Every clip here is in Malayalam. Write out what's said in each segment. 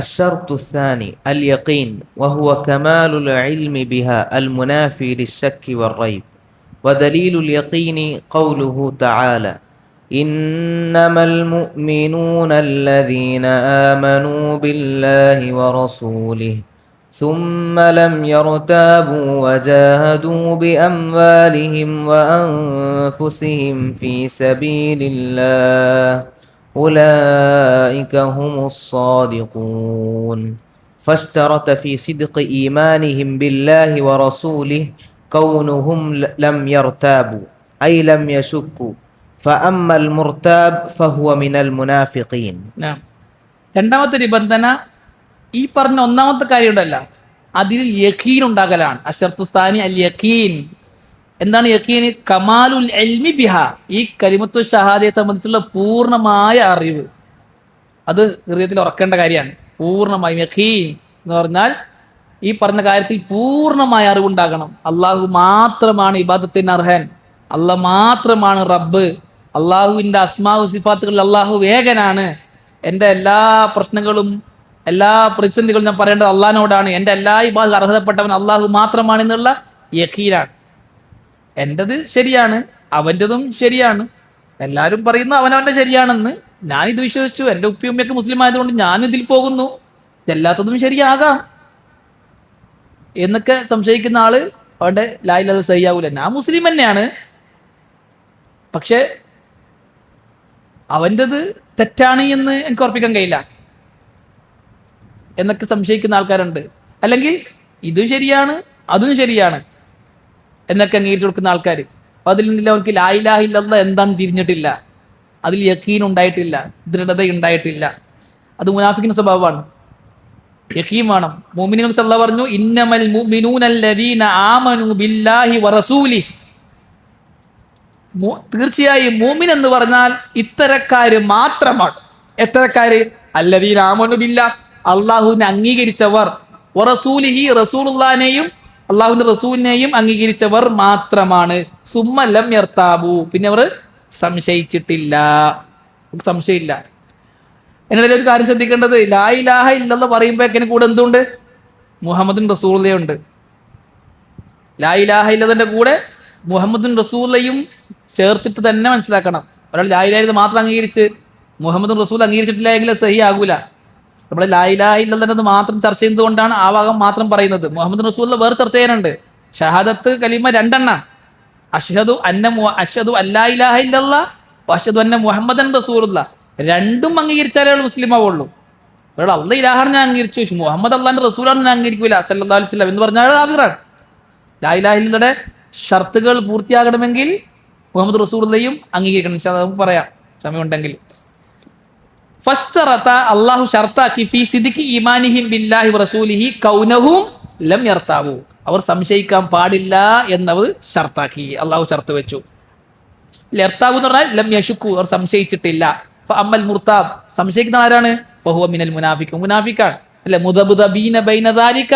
الشرط الثاني اليقين وهو كمال العلم بها المنافي للشك والريب. ودليل اليقين قوله تعالى إنما المؤمنون الذين آمنوا بالله ورسوله ثم لم يرتابوا وجاهدوا بأموالهم وأنفسهم في سبيل الله اولئك هم الصادقون فاشترط في صدق ايمانهم بالله ورسوله كونهم لم يرتابوا اي لم يشكوا فاما المرتاب فهو من المنافقين ആ. രണ്ടാമത്തെ നിബന്ധന ഈ പറഞ്ഞ ഒന്നാമത്തെ കാര്യം ഉണ്ടല്ല അതിൽ യഖീൻ ഉണ്ടാകലാണ് അഷർത്തുസ്ഥാനി അൽ യഖീൻ എന്താണ് യക്കീന്? കമാലുൽ എൽമി ബിഹ. ഈ കരിമത്തു ഷഹാദയെ സംബന്ധിച്ചുള്ള പൂർണമായ അറിവ്. അത് ഹൃദയത്തിൽ ഉറക്കേണ്ട കാര്യമാണ്. പൂർണമായും യഖീൻ എന്ന് പറഞ്ഞാൽ ഈ പറഞ്ഞ കാര്യത്തിൽ പൂർണമായ അറിവുണ്ടാകണം. അള്ളാഹു മാത്രമാണ് ഇബാദത്തിന് അർഹൻ. അള്ള മാത്രമാണ് റബ്ബ്. അള്ളാഹുവിന്റെ അസ്മാവു സിഫാത്തുകളിൽ അള്ളാഹു വേഗനാണ് എന്റെ എല്ലാ പ്രശ്നങ്ങളും എല്ലാ പ്രതിസന്ധികളും ഞാൻ പറയേണ്ടത് അള്ളാഹിനോടാണ്. എന്റെ എല്ലാ ഇബാദ് അർഹതപ്പെട്ടവൻ അള്ളാഹു മാത്രമാണെന്നുള്ള യഖീനാണ് എന്റെത് ശരിയാണ് അവന്റെതും ശരിയാണ്. എല്ലാവരും പറയുന്നു അവനവന്റെ ശരിയാണെന്ന്. ഇത് വിശ്വസിച്ചു. എന്റെ ഉപ്പിയമ്മയൊക്കെ മുസ്ലിം ആയതുകൊണ്ട് ഞാനും ഇതിൽ പോകുന്നു. എല്ലാത്തതും ശരിയാകാം. എന്നൊക്കെ സംശയിക്കുന്ന ആൾ അവന്റെ ലായിലത് സഹിയാവൂല. ഞാൻ മുസ്ലിം തന്നെയാണ്. പക്ഷേ അവന്റെത് തെറ്റാണ് എന്ന് എനിക്ക് ഉറപ്പിക്കാൻ കഴിയില്ല. എന്നൊക്കെ സംശയിക്കുന്ന ആൾക്കാരുണ്ട്. അല്ലെങ്കിൽ ഇതും ശരിയാണ് അതും ശരിയാണ്. എന്നൊക്കെ അംഗീകരിച്ചു കൊടുക്കുന്ന ആൾക്കാർ അപ്പോൾ അതിൽ നിന്നില്ല അവർക്ക് ലായിലാഹില്ലെന്ന് എന്താന്ന് തിരിഞ്ഞിട്ടില്ല. അതിൽ യക്കീൻ ഉണ്ടായിട്ടില്ല ദൃഢത ഉണ്ടായിട്ടില്ല അത് മുനാഫിക്കുന്ന സ്വഭാവമാണ്. യക്കീം വേണം. മുഅ്മിനുകളെ കുറിച്ച് അല്ലാഹ് പറഞ്ഞു ഇന്നമൽ ആമനു ബില്ലാഹി വറസൂലി തീർച്ചയായും മൂമിൻ എന്ന് പറഞ്ഞാൽ ഇത്തരക്കാര് മാത്രമാണ്. എത്തരക്കാര്? അല്ലദീന ആമനു അള്ളാഹുവിനെ അംഗീകരിച്ചവർ. വറസൂലിഹി റസൂലുള്ളാനെയും അള്ളാഹുവിന്റെ റസൂലിനെയും അംഗീകരിച്ചവർ മാത്രമാണ്. സുമ്മലം യർത്താബു. പിന്നെ അവർ സംശയിച്ചിട്ടില്ല. സംശയമില്ല. എന്നാലും ഒരു കാര്യം ശ്രദ്ധിക്കേണ്ടത് ലാ ഇലാഹ ഇല്ലെന്ന് പറയുമ്പോഴേക്കിന് കൂടെ എന്തുണ്ട്? മുഹമ്മദും റസൂലയുണ്ട് ലാ ഇലാഹ ഇല്ലതിന്റെ കൂടെ മുഹമ്മദും റസൂലയും ചേർത്തിട്ട് തന്നെ മനസ്സിലാക്കണം. ഒരാൾ ലാ ഇലാഹ മാത്രം അംഗീകരിച്ച് മുഹമ്മദും റസൂൽ അംഗീകരിച്ചിട്ടില്ല എങ്കിൽ സഹി ആകൂല നമ്മൾ ലാ ഇലാഹ ഇല്ലെന്നത് മാത്രം ചർച്ച ചെയ്യുന്നത് കൊണ്ടാണ് ആ ഭാഗം മാത്രം പറയുന്നത്. മുഹമ്മദ് റസൂല്ല വേറെ ചർച്ച ചെയ്യാനുണ്ട്. ഷഹാദത്ത് കലിമ രണ്ടെണ്ണ. അഷ്ഹദു അന്ന അഷ്ഹദു അല്ലാ ഇലാഹ ഇല്ലല്ല അഷ്ഹദു അന്ന മുഹമ്മദൻ റസൂലുള്ള. രണ്ടും അംഗീകരിച്ചാലേ മുസ്ലിം ആവുള്ളൂ. ഒരാൾ അള്ള ഇലാഹാണ് ഞാൻ അംഗീകരിച്ചു. മുഹമ്മദ് അള്ളാന്റെ റസൂലാണ് ഞാൻ അംഗീകരിക്കൂല. വസല്ലം എന്ന് പറഞ്ഞാൽ ആഫിറാണ് ലാ ഇലാഹ ഇല്ലയുടെ ഷർത്തുകൾ പൂർത്തിയാകണമെങ്കിൽ മുഹമ്മദ് റസൂലയും അംഗീകരിക്കണം. പറയാം. സമയമുണ്ടെങ്കിൽ. ഫസ്തറത്ത അള്ളാഹു ഷർത്താക്കി ഫി സിദിക്ക് ഈമാനിഹിം ബില്ലാഹി റസൂലിഹി കൗനഹും ലം യർത്താവു. അവർ സംശയിക്കാൻ പാടില്ല എന്നവർ ഷർത്താക്കി അള്ളാഹു ഷർത്ത് വെച്ചു. ലർത്താവു എന്ന് പറഞ്ഞാൽ ലം യഷുക്കു അവർ സംശയിച്ചിട്ടില്ല. അമ്മൽ മുർത്താബ് സംശയിക്കുന്ന ആരാണ്? ഫഹുവ മിനൽ മുനാഫിക്കും മുനാഫിക്കാണ്. അല്ലെ മുദബുദബീന ബൈന ദാലിക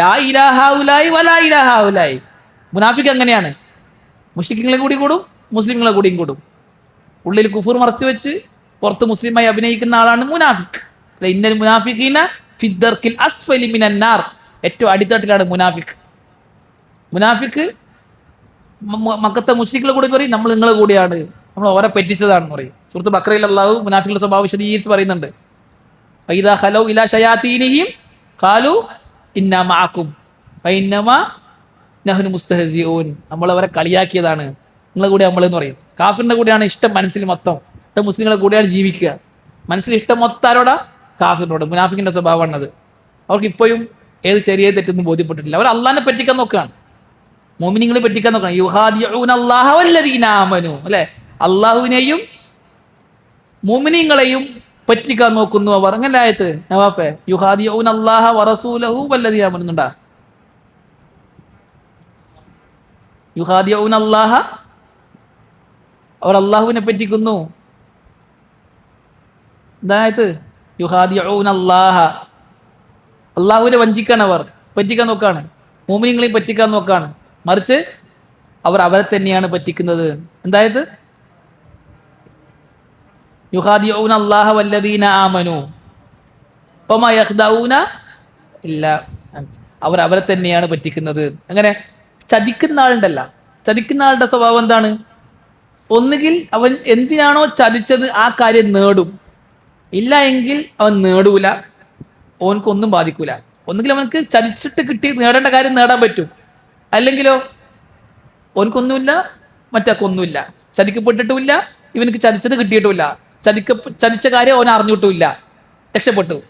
ലാ ഇലാഹാവുലായി വലാ ഇലാഹാവുലായി ഉലായി മുനാഫിക് അങ്ങനെയാണ്. മുസ്ലിങ്ങളെ കൂടി കൂടും മുസ്ലിങ്ങളെ കൂടിയും കൂടും. ഉള്ളിൽ കുഫൂർ മറച്ചു വെച്ച് പുറത്ത് മുസ്ലിമായി അഭിനയിക്കുന്ന ആളാണ് മുനാഫിഖ് ഇന്നൽ മുനാഫിഖീന ഫിദ്ദർക്കിൽ അസ്ഫലി മിനൻ നാർ. ഏറ്റവും അടിത്തട്ടിലാണ് മുനാഫിഖ് മുനാഫിക്ക് മ- മ- മക്കത്തെ മുസ്ലിങ്ങളെ കൂടി പറയും നമ്മൾ നിങ്ങളെ കൂടിയാണ്. നമ്മൾ ഓരെ പറ്റിച്ചതാണെന്ന് പറയും. സുഹൃത്ത് ബക്രയിൽ അള്ളാഹു മുനാഫിക്കുള്ള സ്വഭാവ വിശദീകരിച്ച് പറയുന്നുണ്ട്. ഹലോ കാലു നഹ്നു അവരെ കളിയാക്കിയതാണ്. നിങ്ങളെ കൂടെ നമ്മളെന്ന് പറയും. കാഫിറിന്റെ കൂടെയാണ് ഇഷ്ടം മനസ്സിൽ മൊത്തം. ഇഷ്ടം മുസ്ലിങ്ങളെ കൂടെയാണ് ജീവിക്കുക. മനസ്സിൽ ഇഷ്ടം മൊത്താരോടാ കാഫിറിനോട്. മുനാഫിക്കിന്റെ അത് അവർക്ക് ഇപ്പോഴും ഏത് ശരിയെ തെറ്റൊന്നും ബോധ്യപ്പെട്ടിട്ടില്ല. അവർ അള്ളാഹിനെ പറ്റിക്കാൻ നോക്കുകയാണ്. മോമിനിങ്ങളെ പറ്റിക്കാൻ നോക്കണം ആമനു. അല്ലെ? അള്ളാഹുവിനെയും മോമിനിങ്ങളെയും പറ്റിക്കാൻ നോക്കുന്നു അവർ. അങ്ങനെ ആയത്? നവാഫെ യുഹാദിഊന അല്ലാഹ വറസൂലഹു വല്ലദീന ആമനുണ്ടാ യുഹാദിഊന അല്ലാഹ അവർ അള്ളാഹുവിനെ പറ്റിക്കുന്നു. അതായത് യുഹാദി അല്ലാഹ അള്ളാഹുവിനെ വഞ്ചിക്കാൻ അവർ പറ്റിക്കാൻ നോക്കാണ്. മോമിനിങ്ങളെയും പറ്റിക്കാൻ നോക്കാണ്. മറിച്ച് അവർ അവരെ തന്നെയാണ് പറ്റിക്കുന്നത്. എന്തായത് യുഹാദി അള്ളാഹ വല്ലദീന ആമനു. ഒമാ യഹ്ദഊന ഇല്ല. അവർ അവരെ തന്നെയാണ് പറ്റിക്കുന്നത്. അങ്ങനെ ചതിക്കുന്ന ആളുണ്ടല്ല. ചതിക്കുന്ന ആളുടെ സ്വഭാവം എന്താണ്? ഒന്നുകിൽ അവൻ എന്തിനാണോ ചതിച്ചത് ആ കാര്യം നേടും. ഇല്ല എങ്കിൽ അവൻ നേടൂല. ഓനക്കൊന്നും ബാധിക്കൂല. ഒന്നുകിൽ അവനക്ക് ചതിച്ചിട്ട് കിട്ടി നേടേണ്ട കാര്യം നേടാൻ പറ്റും. അല്ലെങ്കിലോ ഓനക്കൊന്നുമില്ല മറ്റാക്കൊന്നുമില്ല ചതിക്കപ്പെട്ടിട്ടുമില്ല ഇവനക്ക് ചതിച്ചത് കിട്ടിയിട്ടുമില്ല. ചതിക്ക ചതിച്ച കാര്യം ഓൻ അറിഞ്ഞിട്ടുമില്ല. രക്ഷപ്പെട്ടു.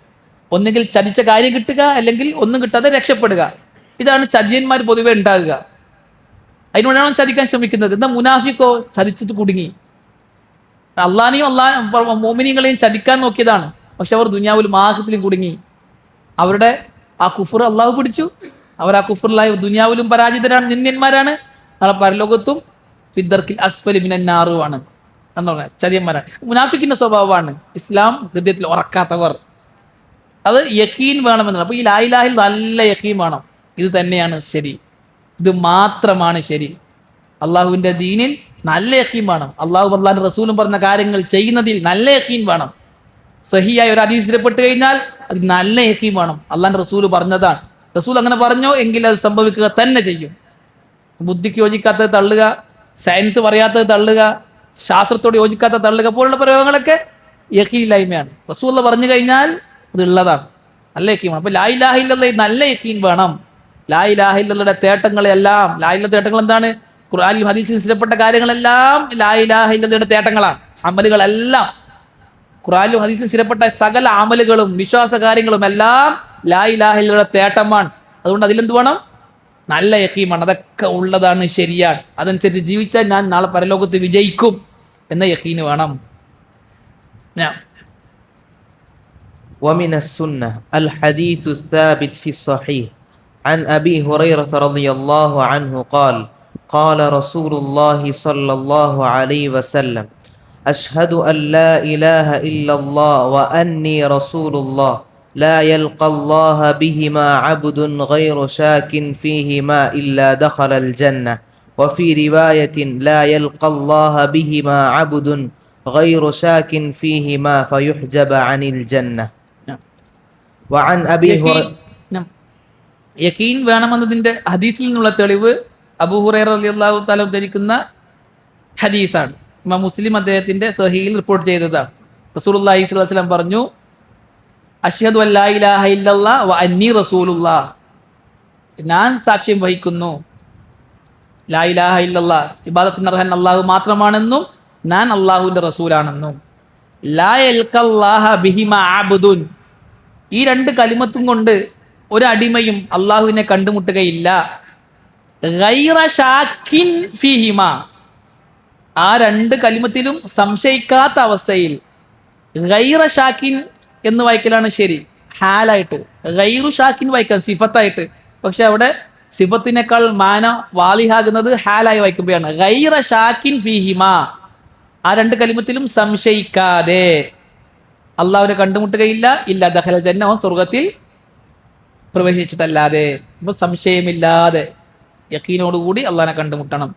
ഒന്നുകിൽ ചതിച്ച കാര്യം കിട്ടുക അല്ലെങ്കിൽ ഒന്നും കിട്ടാതെ രക്ഷപ്പെടുക. ഇതാണ് ചതിയന്മാർ പൊതുവെ ഉണ്ടാകുക. അതിനോടാണ് ചതിക്കാൻ ശ്രമിക്കുന്നത്. എന്താ മുനാഫിക്കോ ചതിച്ചിട്ട് കുടുങ്ങി? അള്ളാനെയും അള്ളാ മോമിനിയങ്ങളെയും ചതിക്കാൻ നോക്കിയതാണ്. പക്ഷെ അവർ ദുനിയാവിൽ മാഹത്തിലും കുടുങ്ങി. അവരുടെ ആ കുഫർ അള്ളാഹു പിടിച്ചു. അവർ ആ കുഫറിലായ ദുനിയാവിലും പരാജിതരാണ് നിന്ദ്യന്മാരാണ്. നാളെ പരലോകത്തും ഫിദ്ദർക്കിൽ അസ്ഫലി മിനന്നാറുമാണ് എന്ന് പറഞ്ഞാൽ ചതിയന്മാരാണ്. മുനാഫിക്കിന്റെ സ്വഭാവമാണ് ഇസ്ലാം ഹൃദയത്തിൽ ഉറക്കാത്തവർ. അത് യക്കീൻ വേണമെന്നാണ് അപ്പൊ ഈ ലായിലാഹിൽ നല്ല യക്കീൻ വേണം. ഇത് തന്നെയാണ് ശരി. ഇത് മാത്രമാണ് ശരി. അള്ളാഹുവിന്റെ ദീനിൽ നല്ല യഹീം വേണം. അള്ളാഹു അള്ളാഹിന്റെ റസൂലും പറഞ്ഞ കാര്യങ്ങൾ ചെയ്യുന്നതിൽ നല്ല യഹീം വേണം. സഹിയായ ഒരു അതീശ്വരപ്പെട്ട് കഴിഞ്ഞാൽ അത് നല്ല യഹീം വേണം. അള്ളാൻ റസൂൽ പറഞ്ഞതാണ്. റസൂൽ അങ്ങനെ പറഞ്ഞോ എങ്കിൽ അത് സംഭവിക്കുക തന്നെ ചെയ്യും. ബുദ്ധിക്ക് യോജിക്കാത്തത് തള്ളുക സയൻസ് പറയാത്തത് തള്ളുക ശാസ്ത്രത്തോട് യോജിക്കാത്ത തള്ളുക പോലുള്ള പ്രയോഗങ്ങളൊക്കെ യഹീലായ്മയാണ് റസൂൽ പറഞ്ഞു കഴിഞ്ഞാൽ അത് ഉള്ളതാണ്. നല്ല യഹീം വേണം. അപ്പൊ ലായിലാഹില്ല നല്ല യക്കീൻ വേണം. ലായിലാഹില്ലയുടെ തേട്ടങ്ങളെല്ലാം ലായില്ല തേട്ടങ്ങൾ എന്താണ്? ഖുർആാനിൽ ഹദീസിൽ സ്ഥിരപ്പെട്ട കാര്യങ്ങളെല്ലാം ലായിലാഹില്ലയുടെ തേട്ടങ്ങളാണ് അമലുകളെല്ലാം ഖുറാനിലും ഹദീസിലും സ്ഥിരപ്പെട്ട സകല അമലുകളും വിശ്വാസ കാര്യങ്ങളും എല്ലാം ലായിലാഹില്ലയുടെ തേട്ടമാണ് അതുകൊണ്ട് അതിലെന്ത് വേണം നല്ല യക്കീമാണ് അതൊക്കെ ഉള്ളതാണ് ശരിയാണ് അതനുസരിച്ച് ജീവിച്ചാൽ ഞാൻ നാളെ പരലോകത്ത് വിജയിക്കും എന്ന യക്കീന് വേണം ഞാൻ ومن السنة الحديث الثابت في الصحيح عن أبي هريرة رضي الله عنه قال قال رسول الله صلى الله عليه وسلم أشهد أن لا إله إلا الله وأني رسول الله لا يلقى الله بهما عبد غير شاك فيهما إلا دخل الجنة وفي رواية لا يلقى الله بهما عبد غير شاك فيهما فيحجب عن الجنة وعن أبي هريرة നം. യക്കീൻ വേണമെന്നതിന്റെ ഹദീസിൽ നിന്നുള്ള തെളിവ് അബൂഹുറൈറ അള്ളാഹു താല ഉദ്ധരിക്കുന്ന ഹദീസാണ്. ഇമാം മുസ്ലിം അദ്ദേഹത്തിന്റെ സഹിയിൽ റിപ്പോർട്ട് ചെയ്തതാണ്. വസല്ലം പറഞ്ഞു അഷ്ഹദ് വ അന്നി ഞാൻ സാക്ഷ്യം വഹിക്കുന്നു ലാ ഇലാഹ ഇല്ലല്ലാ ഇബാദത്തിന് അർഹൻ അള്ളാഹു മാത്രമാണെന്നും ഞാൻ അള്ളാഹുവിന്റെ റസൂലാണെന്നും. ലാ ഈ രണ്ട് കലിമത്തും കൊണ്ട് ഒരു അടിമയും അള്ളാഹുവിനെ കണ്ടുമുട്ടുകയില്ല. ഫിഹിമ. ആ രണ്ട് കലിമത്തിലും സംശയിക്കാത്ത അവസ്ഥയിൽ ഗൈറ ഷാക്കിൻ എന്ന് വായിക്കലാണ് ശരി. ഹാലായിട്ട്. ഗൈറു ഷാക്കിൻ വായിക്കാം സിഫത്തായിട്ട്. പക്ഷെ അവിടെ സിഫത്തിനേക്കാൾ മാന വാലിഹാകുന്നത് ഹാലായി വായിക്കുമ്പോഴാണ്. ഗൈറ ഷാക്കിൻ ഫിഹിമ. ആ രണ്ട് കലിമത്തിലും സംശയിക്കാതെ. അള്ളാഹുവിനെ കണ്ടുമുട്ടുകയില്ല ഇല്ല ദഹല ജന്ന സ്വർഗത്തിൽ പ്രവേശിച്ചിട്ടല്ലാതെ. ഇപ്പൊ സംശയമില്ലാതെ. യക്കീനോടുകൂടി അള്ളാഹിനെ കണ്ടുമുട്ടണം.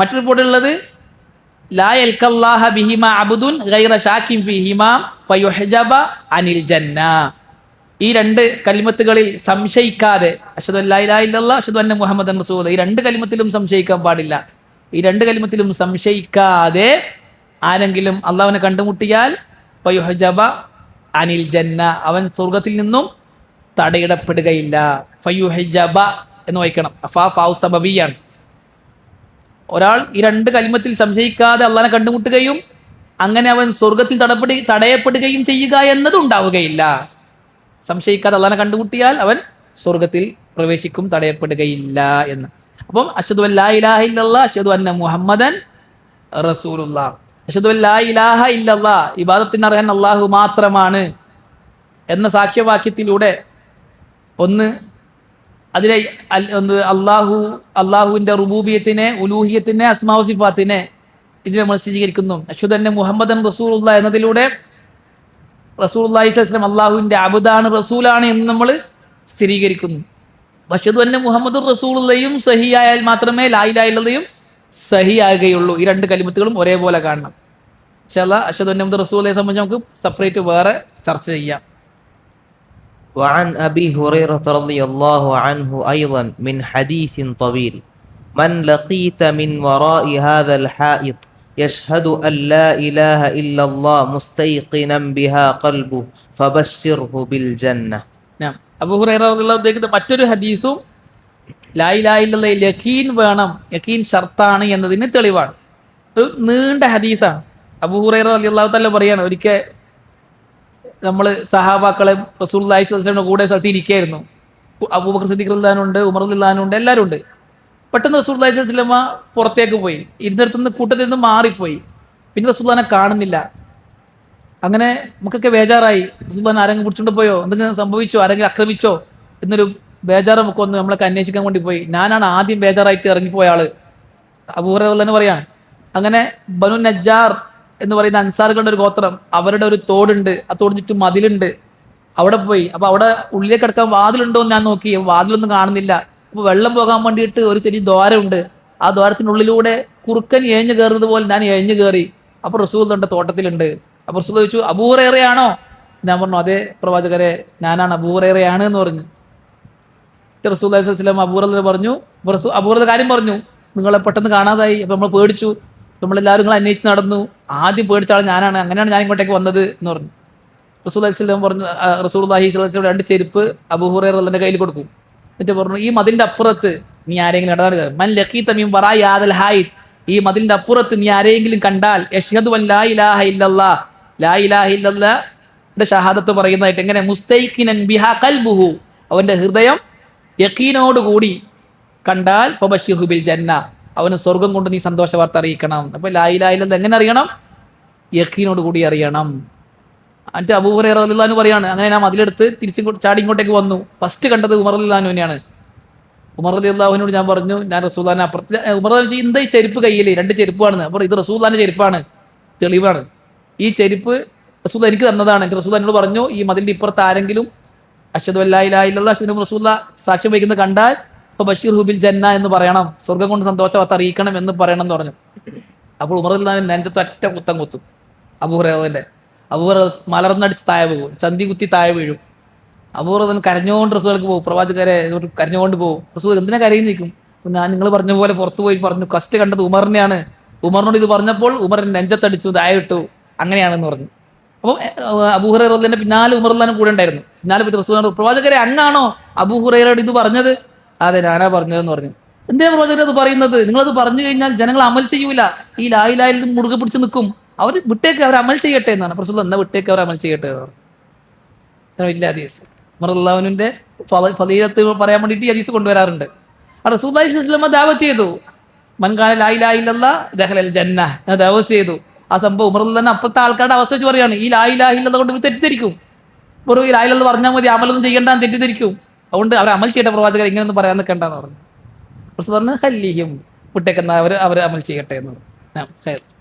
മറ്റൊരു റിപ്പോർട്ടുള്ളത് ലാ യൽക്കല്ലാഹ ബിഹിമ അബ്ദുൻ ഗൈറ ഷാക്കിൻ ഫിഹിമ ഫയുഹജബ അനിൽ ജന്ന. ഈ രണ്ട് കലിമത്തുകളിൽ സംശയിക്കാതെ അഷദു അല്ലായില്ല അഷദു അന്ന മുഹമ്മദൻ റസൂദ് ഈ രണ്ട് കലിമത്തിലും സംശയിക്കാൻ പാടില്ല. ഈ രണ്ട് കലിമത്തിലും സംശയിക്കാതെ ആരെങ്കിലും അള്ളാഹുവിനെ കണ്ടുമുട്ടിയാൽ ഫയുഹജബ അനിൽ ജന്ന. അവൻ സ്വർഗത്തിൽ നിന്നും തടയിടപ്പെടുകയില്ല. ഫയുഹജബ എന്ന് വായിക്കണം. അഫാ ഫാവ് സബബിയാണ് ഒരാൾ ഈ രണ്ട് കലിമത്തിൽ സംശയിക്കാതെ അള്ളഹനെ കണ്ടുമുട്ടുകയും അങ്ങനെ അവൻ സ്വർഗത്തിൽ തടപ്പെടുക തടയപ്പെടുകയും ചെയ്യുക എന്നത് ഉണ്ടാവുകയില്ല. സംശയിക്കാതെ അള്ളഹനെ കണ്ടുമുട്ടിയാൽ അവൻ സ്വർഗത്തിൽ പ്രവേശിക്കും തടയപ്പെടുകയില്ല എന്ന്. അപ്പം അഷദ് അഷദു അന്ന മുഹമ്മദൻ റസൂലുള്ള. അഷദു അല്ലാ ഇലാഹ ഇബാദത്തിന് അർഹൻ അള്ളാഹു മാത്രമാണ് എന്ന സാക്ഷ്യവാക്യത്തിലൂടെ ഒന്ന് അതിലെ ഒന്ന് അള്ളാഹു അള്ളാഹുവിന്റെ റുബൂബിയത്തിനെ ഉലൂഹിയത്തിനെ അസ്മാവസിഫാത്തിനെ ഇതിനെ നമ്മൾ സ്ഥിരീകരിക്കുന്നു. അശ്വതന്നെ മുഹമ്മദൻ റസൂൽ എന്നതിലൂടെ റസൂൽ അള്ളാഹിസ്ലം അള്ളാഹുവിന്റെ അബുദാണ് റസൂലാണ് എന്ന് നമ്മൾ സ്ഥിരീകരിക്കുന്നു. ബഷദു അന്ന മുഹമ്മദ് റസൂലുള്ളയും ആയാൽ മാത്രമേ ലായിലായുള്ളതയും സഹി ആകുകയുള്ളൂ ഈ രണ്ട് കലിമത്തുകളും ഒരേപോലെ കാണണം. പക്ഷേ അല്ല അന്ന മുഹമ്മദ് റസൂലയെ സംബന്ധിച്ച് നമുക്ക് സെപ്പറേറ്റ് വേറെ ചർച്ച ചെയ്യാം. وعن أبي هريرة رضي الله عنه أيضا من حديث طويل من لقيت من وراء هذا الحائط يشهد أن لا إله إلا الله مستيقنا بها قلبه فبشره بالجنة ഞാൻ അബുഹുറൈറ ഉദ്ദേശിക്കുന്ന മറ്റൊരു ഹദീസും ലായിലായിലുള്ള യക്കീൻ വേണം യക്കീൻ ഷർത്താണ് എന്നതിന് തെളിവാണ് ഒരു നീണ്ട ഹദീസാണ് അബുഹുറൈറ അള്ളാഹു തല്ല പറയാണ് ഒരിക്കൽ നമ്മൾ സഹാബാക്കളെ റസൂൽ അള്ളാഹിസ്ലാമിന്റെ കൂടെ സ്ഥലത്ത് ഇരിക്കുകയായിരുന്നു അബൂബക്കർ സിദ്ദീഖ് ഉണ്ട് ഉമർ ഉണ്ട് എല്ലാവരും ഉണ്ട്. പെട്ടെന്ന് അള്ളാഹി സ്വലമ പുറത്തേക്ക് പോയി. ഇരുന്നിടത്തു നിന്ന് കൂട്ടത്തിൽ നിന്ന് മാറിപ്പോയി. പിന്നെ റസൂല്ലാനെ കാണുന്നില്ല. അങ്ങനെ നമുക്കൊക്കെ ബേജാറായി. റസൂല്ലാൻ ആരെങ്കിലും പിടിച്ചുകൊണ്ട് പോയോ? എന്തെങ്കിലും സംഭവിച്ചോ? ആരെങ്കിലും ആക്രമിച്ചോ? എന്നൊരു ബേജാറ് നമുക്ക് വന്ന് നമ്മളൊക്കെ അന്വേഷിക്കാൻ വേണ്ടി പോയി. ഞാനാണ് ആദ്യം ബേജാറായിട്ട് ഇറങ്ങിപ്പോയ ആൾ. തന്നെ പറയാണ്. അങ്ങനെ ബനു നജ്ജാർ എന്ന് പറയുന്ന അൻസാറുകളുടെ ഒരു ഗോത്രം അവരുടെ ഒരു തോടുണ്ട് ആ തോടിന് ചുറ്റും മതിലുണ്ട്. അവിടെ പോയി. അപ്പൊ അവിടെ ഉള്ളിലേക്ക് കിടക്കാൻ വാതിലുണ്ടോ എന്ന് ഞാൻ നോക്കി. വാതിലൊന്നും കാണുന്നില്ല. അപ്പൊ വെള്ളം പോകാൻ വേണ്ടിയിട്ട് ഒരു ചെറിയ ദ്വാരമുണ്ട്. ആ ദ്വാരത്തിനുള്ളിലൂടെ കുറുക്കൻ എഴഞ്ഞു കയറുന്നത് പോലെ ഞാൻ എഴഞ്ഞു കയറി. അപ്പൊ തൊണ്ട തോട്ടത്തിലുണ്ട്. അപ്പൊ റസൂൽ ചോദിച്ചു അബൂറേറെയാണോ ഞാൻ പറഞ്ഞു അതേ പ്രവാചകരെ ഞാനാണ് അബൂറേറെയാണ് എന്ന് പറഞ്ഞു. റസൂൽ അലൈഹിസ്ലാം അബൂറ പറഞ്ഞു അബൂറയുടെ കാര്യം പറഞ്ഞു നിങ്ങളെ പെട്ടെന്ന് കാണാതായി. അപ്പൊ നമ്മൾ പേടിച്ചു നമ്മളെല്ലാവരും നിങ്ങൾ അന്വേഷിച്ച് നടന്നു. ആദ്യം പേടിച്ച ഞാനാണ്. അങ്ങനെയാണ് ഞാൻ ഇങ്ങോട്ടേക്ക് വന്നത് എന്ന് പറഞ്ഞു. റസൂൽ അലൈഹിസ്ലാം പറഞ്ഞു റസൂൽ അലഹി സ്വലം രണ്ട് ചെരുപ്പ് അബൂഹുറേർ അള്ളന്റെ കയ്യിൽ കൊടുക്കും. എന്നിട്ട് പറഞ്ഞു ഈ മതിലിന്റെ അപ്പുറത്ത് നീ ആരെങ്കിലും ഇടതാണ് മൻ ലഖീത തമീം വറാഇ ഹാദൽ ഹായിദ് ഈ മതിലിന്റെ അപ്പുറത്ത് നീ ആരെങ്കിലും കണ്ടാൽ യഷ്ഹദ് ഇലാഹ ലാ ഇലാഹ ഷഹാദത്ത് പറയുന്നതായിട്ട് എങ്ങനെ മുസ്തൈഖിനൻ ബിഹാ കൽബുഹു. അവന്റെ ഹൃദയം യഖീനോടുകൂടി കണ്ടാൽ ഫബഷിഹുബിൽ ബിൽ ജന്ന. അവന് സ്വർഗം കൊണ്ട് നീ സന്തോഷ വാർത്ത അറിയിക്കണം. അപ്പൊ ലായിലായില്ലെന്ന് എങ്ങനെ അറിയണം? യഖീനോട് കൂടി അറിയണം. എന്നിട്ട് അബൂഹുറൈറ റളിയല്ലാഹു പറയാണ് അങ്ങനെ ഞാൻ അതിലെടുത്ത് തിരിച്ചു ചാടി ഇങ്ങോട്ടേക്ക് വന്നു. ഫസ്റ്റ് കണ്ടത് ഉമർ അള്ളാഹുവിനെയാണ് ഉമർ അലി അള്ളാഹുവിനോട് ഞാൻ പറഞ്ഞു ഞാൻ റസൂദാന ഉമർ അലി ഈ ചെരുപ്പ് കയ്യിൽ രണ്ട് ചെരുപ്പാണ്. അപ്പോൾ ഇത് റസൂദാന്റെ ചെരുപ്പാണ് തെളിവാണ്. ഈ ചെരുപ്പ് റസൂദ എനിക്ക് തന്നതാണ്. എന്റെ റസൂൽ എന്നോട് പറഞ്ഞു ഈ മതിലിന്റെ ഇപ്പുറത്ത് ആരെങ്കിലും അഷദ് ഇല്ലാ അഷദ് റസൂദ സാക്ഷ്യം വഹിക്കുന്നത് കണ്ടാൽ ഇപ്പൊ ബഷീർ ഹുബിൽ ജന്ന എന്ന് പറയണം സ്വർഗം കൊണ്ട് സന്തോഷം അത് അറിയിക്കണം എന്ന് പറയണം എന്ന് പറഞ്ഞു. അപ്പോൾ ഉമർ അള്ളാഹു നെഞ്ചത്ത് ഒറ്റ കുത്തം കുത്തും അബൂഹുറേറിന്റെ അബൂഹുറ മലർന്നടിച്ച് താഴെ പോകും ചന്തി കുത്തി താഴെ വീഴും. അബൂഹുറ തന്നെ കരഞ്ഞുകൊണ്ട് റസൂലേക്ക് പോകും പ്രവാചകരെ കരഞ്ഞുകൊണ്ട് പോകും. റസൂൽ എന്തിനാ കരയും നിൽക്കും ഞാൻ നിങ്ങൾ പറഞ്ഞ പോലെ പുറത്തു പോയി പറഞ്ഞു കസ്റ്റ് കണ്ടത് ഉമറിനെയാണ്. ഉമറിനോട് ഇത് പറഞ്ഞപ്പോൾ ഉമറിന് നെഞ്ചത്തടിച്ചു ഇട്ടു അങ്ങനെയാണെന്ന് പറഞ്ഞു. അപ്പോൾ അബൂഹുറൈറിന്റെ പിന്നാലെ ഉമർലാനും കൂടെ ഉണ്ടായിരുന്നു. പിന്നാലെ പറ്റി റസൂൽ പ്രവാചകരെ അങ്ങാണോ അബൂഹുറൈറോട് ഇത് പറഞ്ഞത്? അതെ ഞാനാ പറഞ്ഞതെന്ന് പറഞ്ഞു. എന്തേ പ്രവാചകർ അത് പറയുന്നത്? നിങ്ങളത് പറഞ്ഞു കഴിഞ്ഞാൽ ജനങ്ങൾ അമൽ ചെയ്യൂല. ഈ ലായിലായിൽ മുറുകെ പിടിച്ച് നിൽക്കും. അവർ വിട്ടേക്ക് അവർ അമൽ ചെയ്യട്ടെ എന്നാണ്. പ്രസുദ്ധ എന്നാ വിട്ടേക്ക് അവർ അമൽ ചെയ്യട്ടെ എന്ന് പറഞ്ഞു. ഇത്ര വലിയ ഹദീസ്. ഉമർലാവിന്റെ ഫലീലത്ത് പറയാൻ വേണ്ടിയിട്ട് ഈ ഹദീസ് കൊണ്ടുവരാറുണ്ട്. റസൂല്ലാഹി സ്വലമ ദാവത്ത് ചെയ്തു. മൻകാന ലായിലായില്ല ദഹലൽ ജന്ന ദാവത്ത് ചെയ്തു. ആ സംഭവം ഉമറിൽ തന്നെ അപ്പോഴത്തെ ആൾക്കാരുടെ അവസ്ഥ വെച്ച് പറയാണ് ഈ ലായിലാഹില്ല കൊണ്ട് തെറ്റിദ്ധരിക്കും. വെറും ഈ ലായിലെന്ന് പറഞ്ഞാൽ മതി അമലൊന്നും ചെയ്യേണ്ടെന്ന് തെറ്റിദ്ധരിക്കും. അതുകൊണ്ട് അവർ അമൽ ചെയ്യട്ടെ പ്രവാചകർ ഇങ്ങനെയൊന്നും പറയാൻ നിൽക്കണ്ടെന്ന് പറഞ്ഞു റസൂൽ പറഞ്ഞു ഹല്ലിഹിം വിട്ടേക്കുന്ന അവർ അവർ അമൽ ചെയ്യട്ടെ എന്ന് പറഞ്ഞു.